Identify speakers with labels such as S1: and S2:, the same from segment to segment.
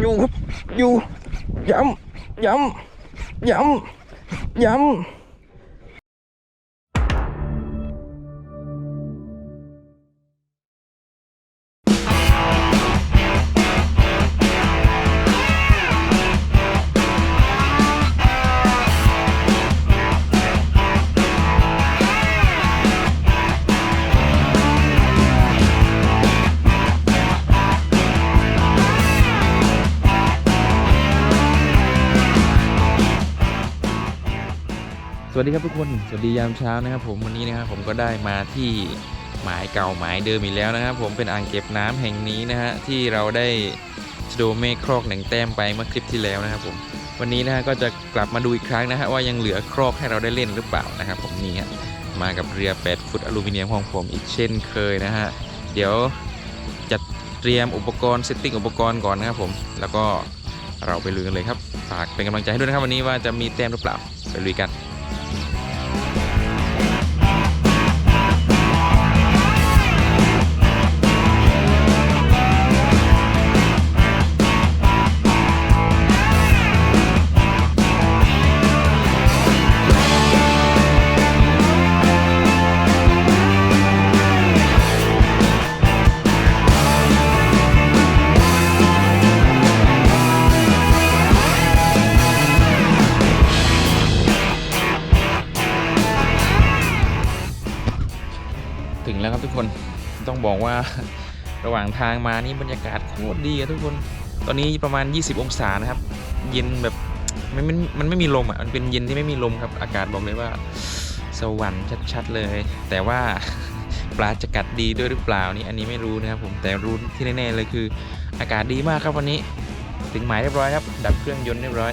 S1: อยู่ครับอยู่ย้ำย้ำย้ำย้ำ ครับทุกคนสวัสดียามเช้านะครับผมวันนี้นะครับผมก็ได้มาที่หมายเก่าหมายเดิมอีกแล้วนะครับผมเป็นอ่างเก็บน้ำแห่งนี้นะฮะที่เราได้ชโดเมฆครอกหนึ่งแต้มไปเมื่อคลิปที่แล้วนะครับผมวันนี้นะฮะก็จะกลับมาดูอีกครั้งนะฮะว่ายังเหลือครอกให้เราได้เล่นหรือเปล่านะครับผมนี่ฮะมากับเรือ 8 ฟุตอลูมิเนียมของผมอีกเช่นเคยนะฮะเดี๋ยวจัดเตรียมอุปกรณ์เซตติ้งอุปกรณ์ก่อนนะครับผมแล้วก็เราไปลุยกันเลยครับฝากเป็นกำลังใจให้ด้วยนะครับวันนี้ว่าจะมีแต้มหรือเปล่าไปลุยกัน บอกว่าระหว่างทางมานี่บรรยากาศโคตรดีอะทุกคนตอนนี้ประมาณ 20 องศานะครับ เย็นแบบมันมันมันไม่มีลมอะมันเป็นเย็นที่ไม่มีลมครับ อากาศบอกเลยว่า สวรรค์ชัดๆเลย แต่ว่าปลาจะกัดดีด้วยหรือเปล่านี่อันนี้ไม่รู้นะครับผมแต่รู้ที่แน่ๆเลยคือ อากาศดีมากครับวันนี้ ถึงหมายเรียบร้อยครับ ดับเครื่องยนต์เรียบร้อย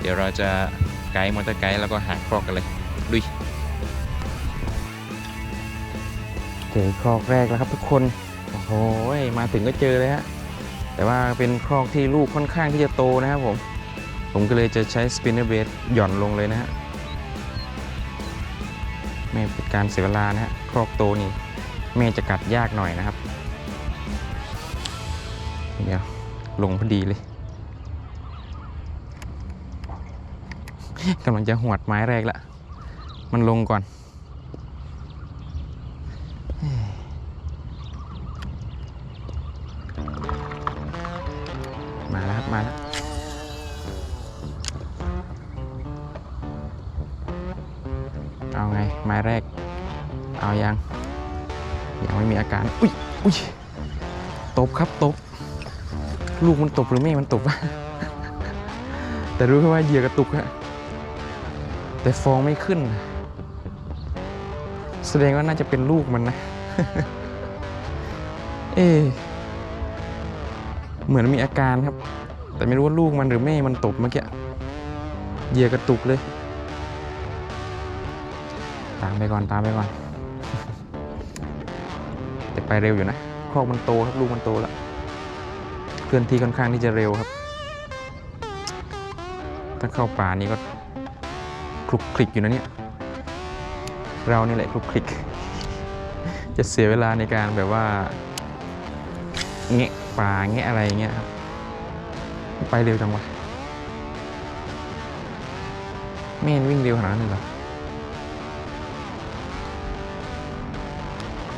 S1: เดี๋ยวเราจะไกด์มอเตอร์ไกด์แล้วก็หาครอกกันเลยลุย อครอกแรกแล้วครับทุกคน โอ้โหมาถึงก็เจอเลยฮะ แต่ว่าเป็นครอกที่ลูกค่อนข้างที่จะโตนะครับผม ผมก็เลยจะใช้สปินเนอร์เบสหย่อนลงเลยนะฮะ ไม่เป็นการเสียเวลานะฮะครอกโตนี่แม่จะกัดยากหน่อยนะครับ เดี๋ยวลงพอดีเลยกำลังจะหวดไม้แรกละ มันลงก่อน อุ้ยอุ้ยตบครับตบ ลูกมันตบหรือแม่มันตบวะแต่รู้แค่ว่าเหยื่อกระตุกฮะแต่ฟองไม่ขึ้น แสดงว่าน่าจะเป็นลูกมันนะ เอ๊ะเหมือนมีอาการครับ แต่ไม่รู้ว่าลูกมันหรือแม่มันตบเมื่อกี้เหยื่อกระตุกเลย ตามไปก่อนตามไปก่อนแต่ ไปเร็วอยู่นะครอกมันโตครับลูกมันโตแล้วเคลื่อนที่ค่อนข้างที่จะเร็วครับ ถ้าเข้าป่านี้ก็คลุกคลิกอยู่นะเนี่ยเรานี่แหละคลุกคลิก จะเสียเวลาในการแบบว่าแงะป่าแงะอะไรเงี้ยครับไปเร็วจังวะแม่นวิ่งเร็วขนาดนั้นเลยเหรอ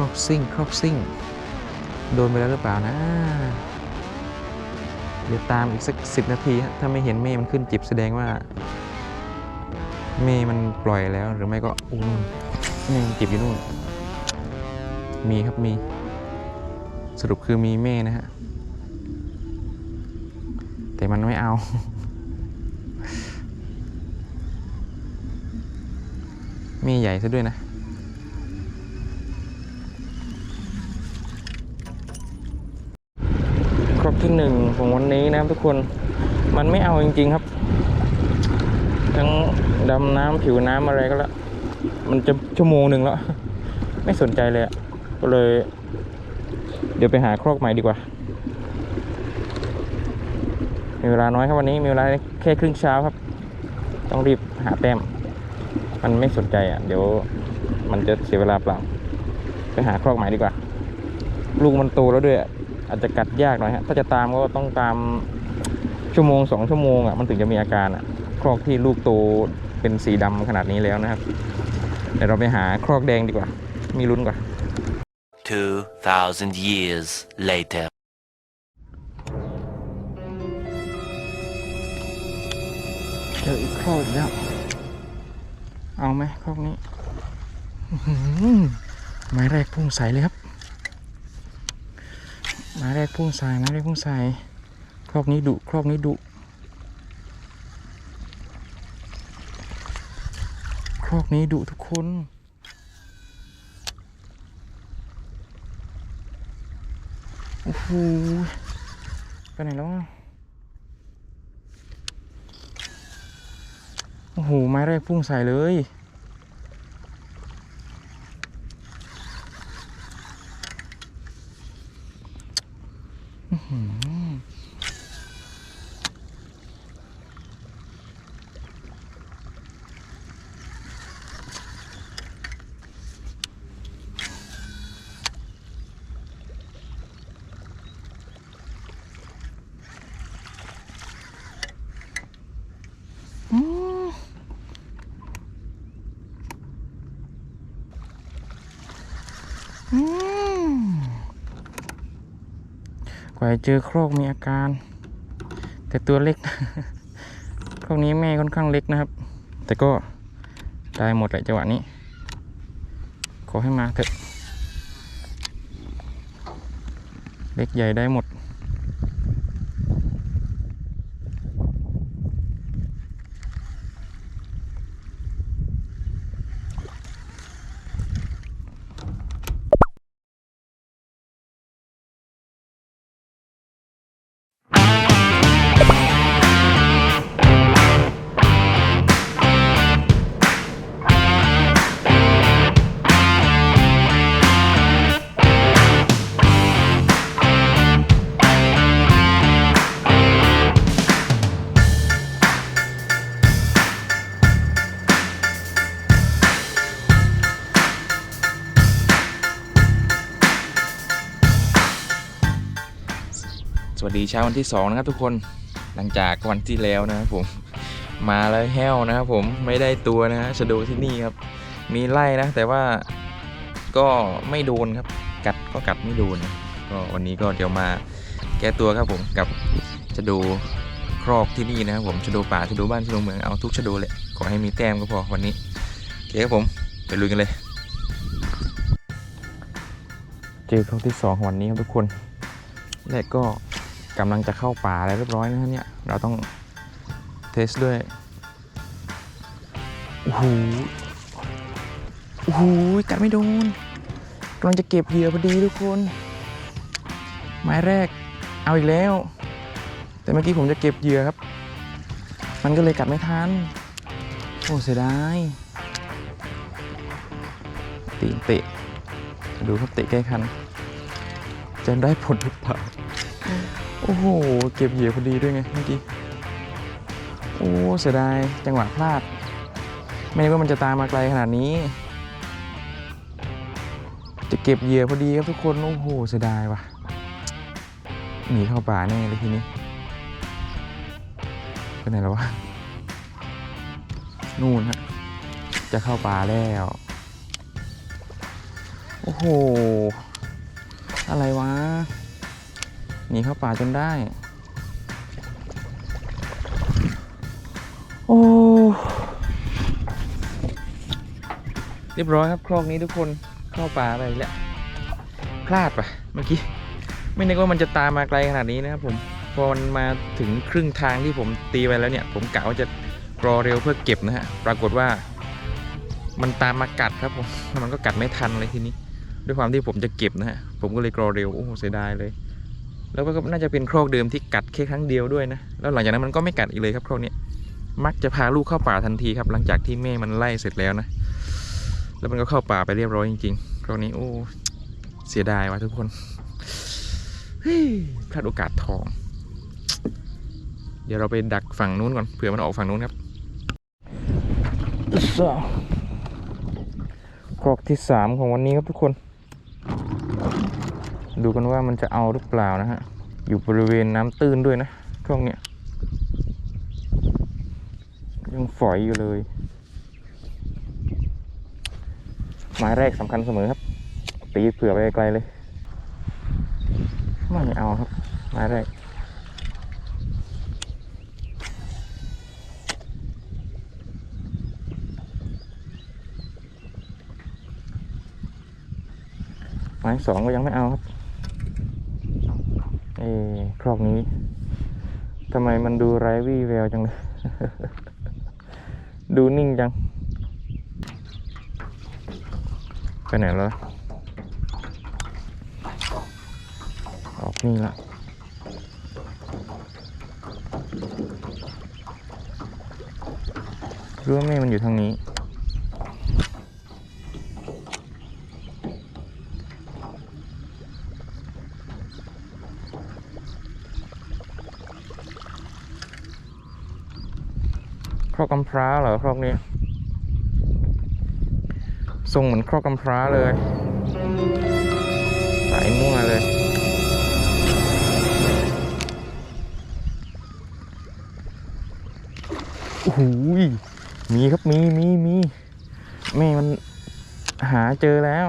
S1: รอบซิ่งครอบซิ่ง โดนไปแล้วหรือเปล่านะ เดี๋ยวตามอีกสักสิบนาทีฮะถ้าไม่เห็นเมฆมันขึ้นจิบแสดงว่า เมฆมันปล่อยแล้วหรือไม่ก็อู้นู่นเมฆมันจิบอยู่นู่น มีครับมี สรุปคือมีเมฆนะฮะ แต่มันไม่เอามีใหญ่ซะด้วยนะ ครบ ที่หนึ่งของวันนี้นะครับทุกคนมันไม่เอาจริง ๆครับ ทั้งดำน้ำผิวน้ำอะไรก็แล้ว มันจะชั่วโมงหนึ่งแล้ว ไม่สนใจเลยก็เลย เดี๋ยวไปหาครอกใหม่ดีกว่า มีเวลาน้อยครับวันนี้มีเวลาแค่ครึ่งเช้าครับ ต้องรีบหาแต้ม มันไม่สนใจอะ เดี๋ยวมันจะเสียเวลาเปล่า ไปหาครอกใหม่ดีกว่า ลูกมันโตแล้วด้วย อะอาจจะกัดยากหน่อยฮะถ้าจะตามก็ต้องตามชั่วโมงสองชั่วโมงอะมันถึงจะมีอาการอะครอกที่ลูกโตเป็นสีดำขนาดนี้แล้วนะครับเดี๋ยวเราไปหาครอกแดงดีกว่า มีลุ้นกว่า
S2: 2,000 years later.
S1: เจออีกครอกอีกแล้ว เอาไหมครอกนี้อื้อหือไม้แรกพุ่งใสเลยครับ ไม้แรกพุ่งใสไม้แรกพุ่งใสครอกนี้ดุครอกนี้ดุครอกนี้ดุทุกคนโอ้โหไปไหนแล้วโอ้โหไม้แรกพุ่งใส่เลย อื้อหืออืมอืม ยเจอโครกมีอาการ แต่ตัวเล็กครกนี้แม่ค่อนข้างเล็กนะครับ แต่ก็ได้หมดแหละจังหวะนี้ ขอให้มาเถอะ เล็กใหญ่ได้หมด สวัสดีเช้าวันที่สองนะครับทุกคนหลังจากวันที่แล้วนะครับผมมาแล้วแห้วนะครับผมไม่ได้ตัวนะฮะชะโดที่นี่ครับ มีไล่นะ แต่ว่าก็ไม่โดนครับ กัดก็กัดไม่โดนนะก็วันนี้ก็เดี๋ยวมาแก้ตัวครับผมกับชะโดครอกที่นี่นะครับผมชะโดป่าชะโดบ้านชะโดเมืองเอาทุกชะโดเลยขอให้มีแต้มก็พอวันนี้โอเคครับผมไปลุยกันเลย เจอครอกที่สองของวันนี้ครับทุกคนแรกก็ กำลังจะเข้าป่าแล้วเรียบร้อยนะฮะเนี่ย เราต้องเทสด้วย โอ้โห โอ้โห กัดไม่โดนกำลังจะเก็บเหยื่อพอดีทุกคน ไม้แรก เอาอีกแล้ว แต่เมื่อกี้ผมจะเก็บเหยื่อครับ มันก็เลยกัดไม่ทัน โอ้เสียดายตีนเตะ ดูครับเตะใกล้คัน จะได้ผลหรือเปล่า โอ้โห เก็บเหยื่อพอดีด้วยไงเมื่อกี้ โอ้ เสียดาย จังหวะพลาด ไม่นึกว่ามันจะตามมาไกลขนาดนี้ จะเก็บเหยื่อพอดีครับทุกคน โอ้โห เสียดายว่ะ หนีเข้าป่าแน่เลยทีนี้ไปไหนแล้ววะ นู่นฮะ จะเข้าป่าแล้ว โอ้โห อะไรวะ หนีเข้าป่าจนได้ โอ้ เรียบร้อยครับคลองนี้ทุกคนเข้าป่าไปอีกแล้วพลาดปะเมื่อกี้ ไม่นึกว่ามันจะตามมาไกลขนาดนี้นะครับผมพอมันมาถึงครึ่งทางที่ผมตีไปแล้วเนี่ย ผมกะว่าจะรอเร็วเพื่อเก็บนะฮะ ปรากฏว่า มันตามมากัดครับผมแล้วมันก็กัดไม่ทันเลยทีนี้ ด้วยความที่ผมจะเก็บนะฮะ ผมก็เลยกรอเร็ว โอ้โหเสียดายเลย แล้วก็น่าจะเป็นโครกเดิมที่กัดแค่ครั้งเดียวด้วยนะ แล้วหลังจากนั้นมันก็ไม่กัดอีกเลยครับโครกนี้มักจะพาลูกเข้าป่าทันทีครับ หลังจากที่แม่มันไล่เสร็จแล้วนะ แล้วมันก็เข้าป่าไปเรียบร้อยจริงๆโครกนี้โอ้เสียดายว่ะทุกคนพลาดโอกาสทอง เดี๋ยวเราไปดักฝั่งนู้นก่อนเผื่อมันออกฝั่งนู้นครับครอกที่สามของวันนี้ครับทุกคน ดูกันว่ามันจะเอาหรือเปล่านะฮะ อยู่บริเวณน้ำตื้นด้วยนะช่วงเนี้ยยังฝอยอยู่เลยไม้แรกสำคัญเสมอครับ ตีเผื่อไปไกลเลย ไม่เอาครับไม้แรกไม้สองก็ยังไม่เอาครับ อกนี้ทำไมมันดูไร้วี่แววจังเลยดูนิ่งจัง ไปไหนแล้ว ออกนี่ละรู้ว่าแม่มันอยู่ทางนี้ รอกกำพร้าเหรอครอกนี้ทรงเหมือนครอกกำพร้าเลยสายมั่วเลยโอ้โหยมีครับมีมีมีแม่มันหาเจอแล้ว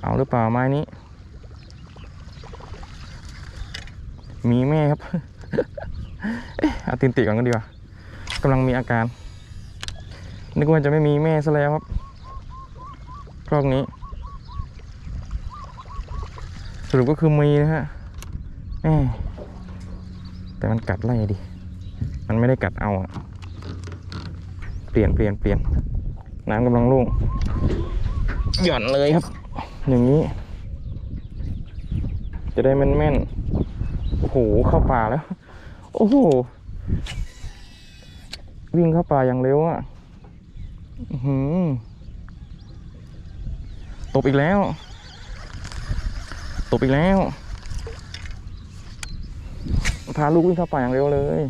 S1: เอาหรือเปล่าไม้นี้ มีแม่ครับ เอ๊ะเอาตินติก่อนก็ดีกว่า กำลังมีอาการ นึกว่าจะไม่มีแม่ซะแล้วครับครอกนี้ สรุปก็คือมีนะฮะแม่แต่มันกัดไล่ดิ มันไม่ได้กัดเอาอะเปลี่ยนเปลี่ยนเปลี่ยน น้ำกำลังลุ่งหย่อนเลยครับ อย่างนี้ จะได้แม่นแม่นๆโอ้โหเข้าป่าแล้ว โอ้โห วิ่งเข้าป่าอย่างเร็วอะหือตบอีกแล้ว ตบอีกแล้ว พาลูกวิ่งเข้าป่าอย่างเร็วเลย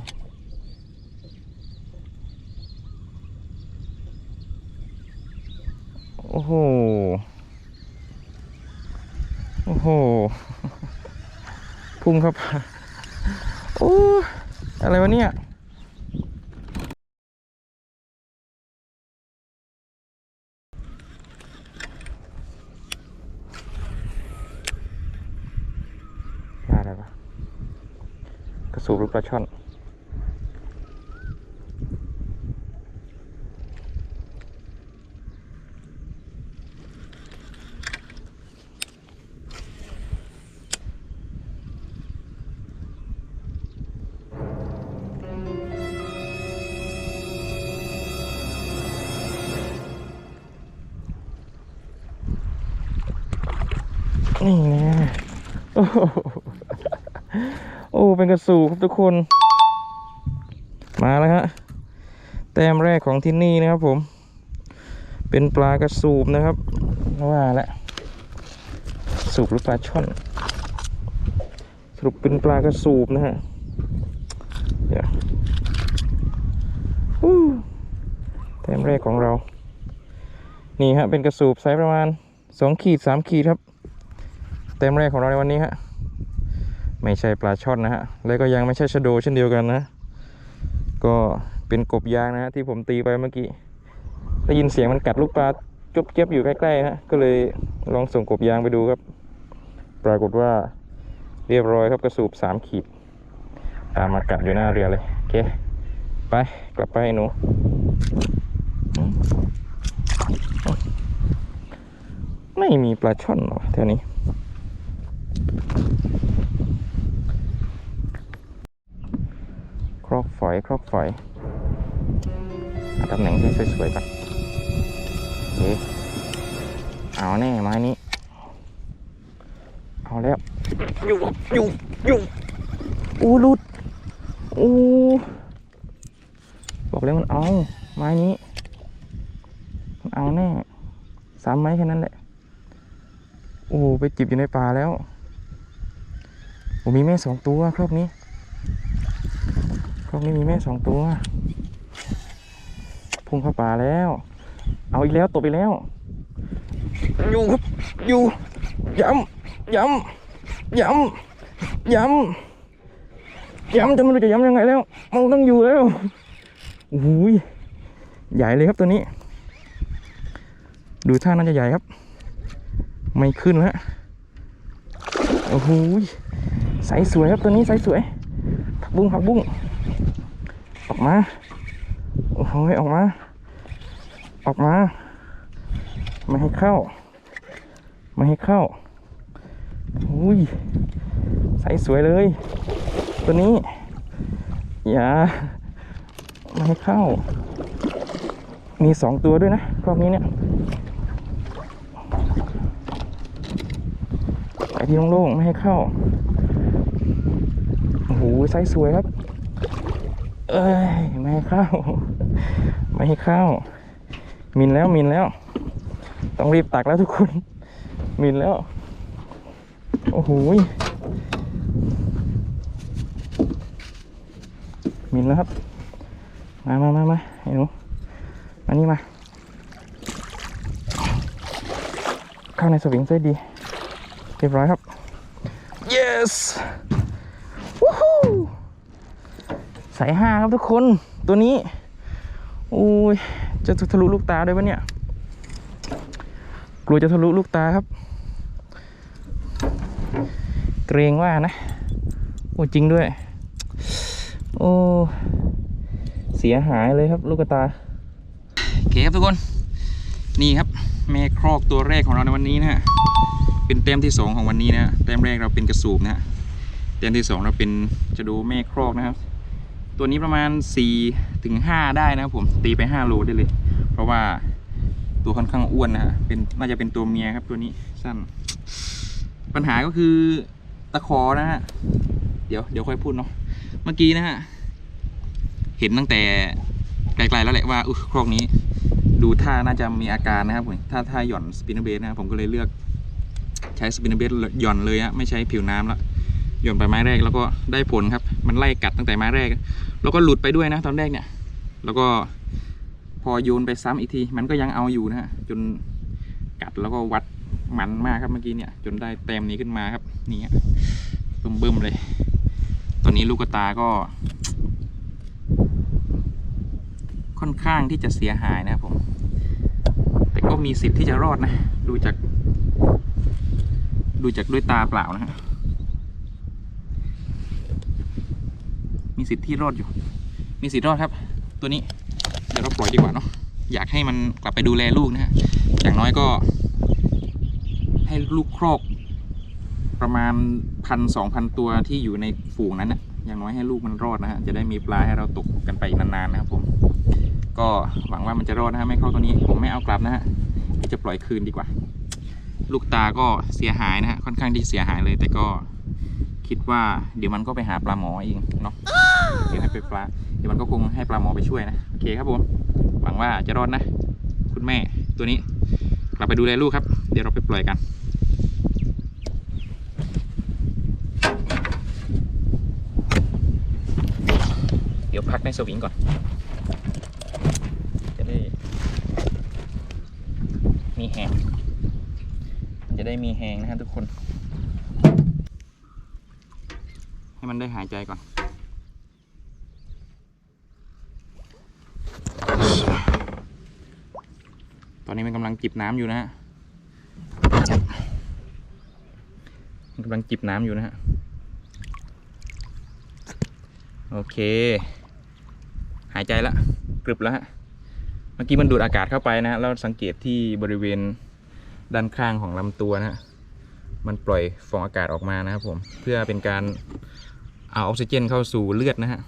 S1: โอ้โห โอ้โห พุ่งเข้าป่าโอ้ อะไรวะเนี่ย ได้อะไรปะกระ สูบลูกปลาช่อน นี่แน่โอ้โหโอ้ เป็นกระสูบครับทุกคน มาแล้วฮะแต้มแรกของที่นี่นะครับผม เป็นปลากระสูบนะครับว่าแล้วสูบหรือปลาช่อน สรุปเป็นปลากระสูบนะฮะเดี๋ยวแต้มแรกของเรา นี่ฮะเป็นกระสูบไซส์ประมาณสองขีดสามขีดครับเต็มแรกของเราในวันนี้ฮะ ไม่ใช่ปลาช่อนนะฮะ แล้วก็ยังไม่ใช่ชะโดเช่นเดียวกันนะ ก็เป็นกบยางนะฮะที่ผมตีไปเมื่อกี้ได้ยินเสียงมันกัดลูกปลาจุ๊บเจี๊ยบอยู่ใกล้ๆนะฮะก็เลยลองส่งกบยางไปดูครับ ปรากฏว่าเรียบร้อยครับกระสูบสามขีด ตามมากัดอยู่หน้าเรือเลย โอเค ไปกลับไปไอ้หนูไม่มีปลาช่อนหรอแถวนี้ คร อกฝอยครอกฝอยหาตำแหน่งที่สวยๆก่อนเอ๊ะเอาแน่ไม้นี้ เอาแล้วอยู่อยู่อยู่อู้หลุดอู้บอกแล้วมันเอา ไม้นี้มันเอาแน่สามไม้แค่นั้นแหละโอ้โหไปจิบอยู่ในป่าแล้วโอ้มีแม่สองตัวครอบนี้ค รอบนี้มีแม่สองตัว พุ่งเข้าป่าแล้ว เอาอีกแล้วตบอีกแล้ว อยู่ครับ อยู่ ย้ำ ย้ำ ย้ำ ย้ำ ย้ำจะไมันจะย้ำยังไงแล้ว มันต้องอยู่แล้วอุ้ย ใหญ่เลยครับตัวนี้ ดูท่าน่าจะใหญ่ครับ ไม่ขึ้นแล้วโอ้โหใสสวยครับตัวนี้ใสสวยผักบุ้งผักบุ้ง ออกมา โอ้โหออกมา ออกมา ไม่ให้เข้า ไม่ให้เข้า อุ้ย ใสสวยเลย ตัวนี้ อย่า ไม่ให้เข้า มีสองตัวด้วยนะรอบนี้เนี่ยไปที่โล่งๆไม่ให้เข้าโอ้โหไซส์สวยครับ เอ้ยไม่ให้เข้า ไม่ให้เข้า มินแล้วมินแล้ว ต้องรีบตักแล้วทุกคน มินแล้ว โอ้โหมินแล้วครับ มามามามาไอ้หนูมานี่มา เข้าในสวิงเส้ดี เรียบร้อยครับ yes วู้ฮู้ สายห้าครับทุกคนตัวนี้โอ้ยจะทะลุลูกตาด้วยปะเนี่ย กลัวจะทะลุลูกตาครับ เกรงว่านะ โอ้จริงด้วย โอ้เสียหายเลยครับลูกตาโอเคครับทุกคน นี่ครับ แม่ครอกตัวแรกของเราในวันนี้นะฮะเป็นแต้มที่สองของวันนี้นะฮะแต้มแรกเราเป็นกระสูบนะฮะแต้มที่สองเราเป็นจะดูแม่ครอกนะครับ ตัวนี้ประมาณ4ถึง5ได้นะครับผมตีไป 5 โลได้เลย เพราะว่าตัวค่อนข้างอ้วนนะฮะเป็นน่าจะเป็นตัวเมียครับตัวนี้สั้น ปัญหาก็คือตะขอนะฮะเดี๋ยวเดี๋ยวค่อยพูดเนาะเมื่อกี้นะฮะเห็นตั้งแต่ไกลๆแล้วแหละว่าอุยครอกนี้ ดูท่าน่าจะมีอาการนะครับผมถ้าถ้าหย่อนสปินเนอร์เบสนะครับผมก็เลยเลือกใช้สปินเนอร์เบสหย่อนเลยอะไม่ใช้ผิวน้ำละ หย่อนไปไม้แรกแล้วก็ได้ผลครับ มันไล่กัดตั้งแต่ไม้แรก แล้วก็หลุดไปด้วยนะตอนแรกเนี่ย แล้วก็พอโยนไปซ้ำอีกที มันก็ยังเอาอยู่นะฮะจนกัดแล้วก็วัดมันมากครับเมื่อกี้เนี่ย จนได้แต้มนี้ขึ้นมาครับนี่ฮะบึ้มๆเลย ตอนนี้ลูกตาก็ ค่อนข้างที่จะเสียหายนะครับผม แต่ก็มีสิทธิ์ที่จะรอดนะ ดูจาก ดูจากด้วยตาเปล่านะฮะ มีสิทธิ์ที่รอดอยู่ มีสิทธิ์รอดครับ ตัวนี้เดี๋ยวเราปล่อยดีกว่าเนาะอยากให้มันกลับไปดูแลลูกนะฮะอย่างน้อยก็ ให้ลูกครอกประมาณพันสองพันตัวที่อยู่ในฝูงนั้นนะอย่างน้อยให้ลูกมันรอดนะฮะจะได้มีปลาให้เราตกกันไปนานๆนะครับผม ก็หวังว่ามันจะรอดนะฮะไม่เข้าตัวนี้ผมไม่เอากลับนะฮะจะปล่อยคืนดีกว่า ลูกตาก็เสียหายนะฮะค่อนข้างที่เสียหายเลยแต่ก็ คิดว่าเดี๋ยวมันก็ไปหาปลาหมอเองเนาะเดี๋ยวให้ไปปลาเดี๋ยวมันก็คงให้ปลาหมอไปช่วยนะโอเคครับผมหวังว่าจะรอดนะ คุณแม่ตัวนี้กลับไปดูแลลูกครับ เดี๋ยวเราไปปล่อยกันเดี๋ยวพักในสวิงก่อนจะได้มีแหงจะได้มีแหงนะฮะทุกคน ให้มันได้หายใจก่อน ตอนนี้มันกำลังจิบน้ำอยู่นะฮะมันกำลังจิบน้ำอยู่นะฮะ โอเค หายใจละกรึบแล้วฮะ เมื่อกี้มันดูดอากาศเข้าไปนะฮะแล้วสังเกตที่บริเวณด้านข้างของลำตัวนะฮะ มันปล่อยฟองอากาศออกมานะครับผม เพื่อเป็นการ เอาออกซิเจนเข้าสู่เลือดนะฮะ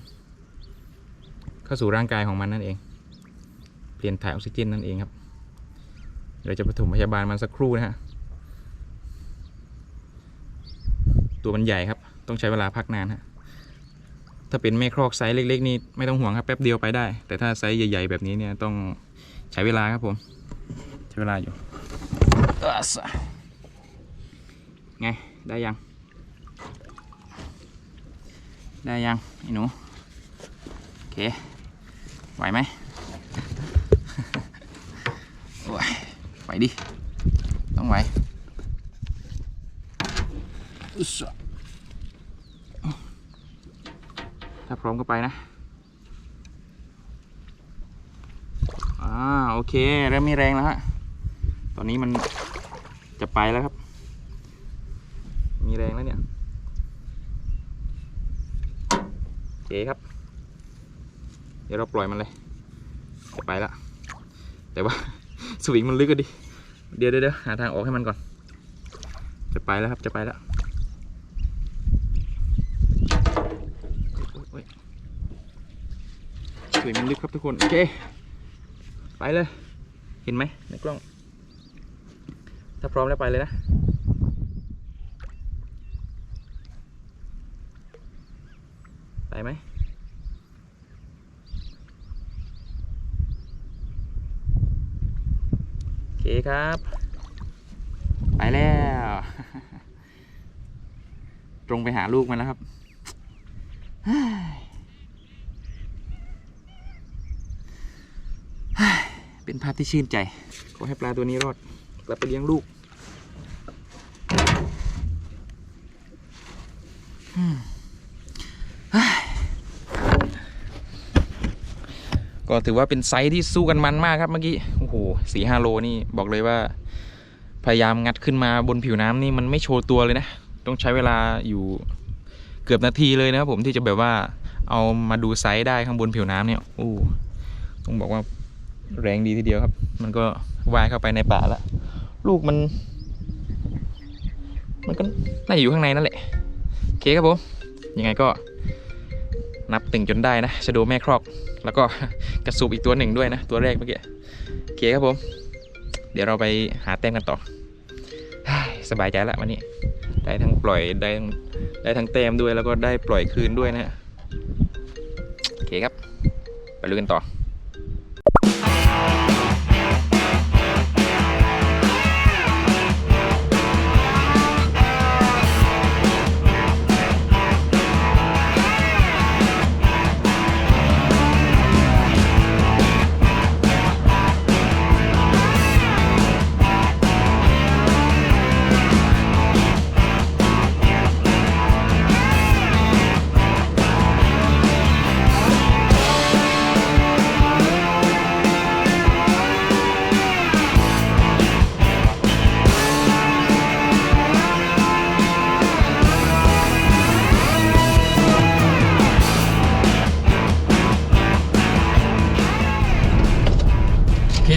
S1: เข้าสู่ร่างกายของมันนั่นเอง เปลี่ยนถ่ายออกซิเจนนั่นเองครับ เดี๋ยวจะปฐมพยาบาลมันสักครู่นะฮะ ตัวมันใหญ่ครับ ต้องใช้เวลาพักนานฮะ ถ้าเป็นแม่ครอกไซส์เล็ก ๆ นี่ไม่ต้องห่วงครับแป๊บเดียวไปได้ แต่ถ้าไซส์ใหญ่ ๆ แบบนี้เนี่ยต้องใช้เวลาครับผม ใช้เวลาอยู่ไงได้ยัง ได้ยังไอ้หนู โอเค ไหวไหมไหวไหวดิ ต้องไหวอึ๊สะถ้าพร้อมก็ไปนะโอเค เริ่มมีแรงแล้วฮะ ตอนนี้มันจะไปแล้วครับ มีแรงแล้วเนี่ย โอ เคครับ เดี๋ยวเราปล่อยมันเลยจะไปแล้วแต่ว่าสวิงมันลึกก็ดิเดี๋ยวเดี๋ยวเดี๋ยวหาทางออกให้มันก่อน จะไปแล้วครับจะไปแล้วสวิงมันลึกครับทุกคนโอเคไปเลย เห็นไหมในกล้อง ถ้าพร้อมแล้วไปเลยนะ ไปไหมโอเคครับ ไปแล้ว ตรงไปหาลูกมันแล้วครับเป็นภาพที่ชื่นใจ ขอให้ปลาตัวนี้รอดกลับไปเลี้ยงลูกอืมเฮ้ย ก็ถือว่าเป็นไซส์ที่สู้กันมันมากครับเมื่อกี้โอ้โหสี่ห้าโลนี่บอกเลยว่า พยายามงัดขึ้นมาบนผิวน้ำนี่มันไม่โชว์ตัวเลยนะ ต้องใช้เวลาอยู่เกือบนาทีเลยนะครับผมที่จะแบบว่าเอามาดูไซส์ได้ข้างบนผิวน้ำเนี่ยโอ้ต้องบอกว่าแรงดีทีเดียวครับ มันก็ว่ายเข้าไปในป่าแล้วลูกมัน มันก็น่าจะอยู่ข้างในนั่นแหละโอเคครับผมยังไงก็ นับตึงจนได้นะชะโดแม่ครอก แล้วก็กระสูบอีกตัวหนึ่งด้วยนะ ตัวแรกเมื่อกี้โอเคครับผม เดี๋ยวเราไปหาแต้มกันต่อ สบายใจแล้ววันนี้ ได้ทั้งปล่อยได้ทั้งได้ทั้งแต้มด้วยแล้วก็ได้ปล่อยคืนด้วยนะฮะโอเคครับ ไปลุยกันต่อ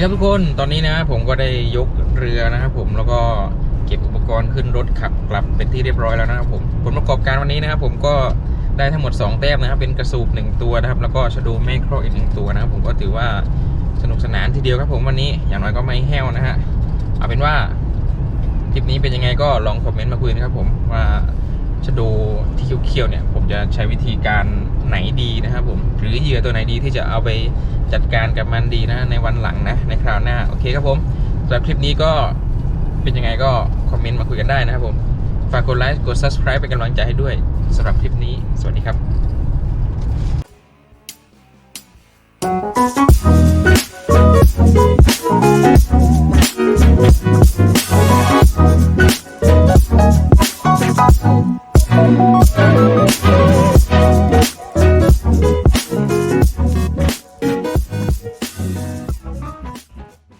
S1: ครับทุกคนตอนนี้นะผมก็ได้ยกเรือนะครับผมแล้วก็เก็บอุปกรณ์ขึ้นรถขับกลับเป็นที่เรียบร้อยแล้วนะครับผมผลประกอบการวันนี้นะครับผมก็ได้ทั้งหมด 2 แต้มนะครับ เป็นกระสูบ1ตัวนะครับ แล้วก็ชะโดแม่ครอกอีกหนึ่งตัวนะครับ ผมก็ถือว่าสนุกสนานทีเดียวครับผมวันนี้อย่างน้อยก็ไม่แห้วนะฮะเอาเป็นว่าคลิปนี้เป็นยังไงก็ลองคอมเมนต์มาคุยนะครับผมว่าชะโดที่เขียวๆเนี่ย จะใช้วิธีการไหนดีนะครับผมหรือเหยื่อตัวไหนดีที่จะเอาไปจัดการกับมันดีนะในวันหลังนะในคราวหน้าโอเคครับผมสำหรับคลิปนี้ก็เป็นยังไงก็คอมเมนต์มาคุยกันได้นะครับผมฝากกดไลค์กด subscribe เป็นกำลังใจให้ด้วยสำหรับคลิปนี้ สวัสดีครับ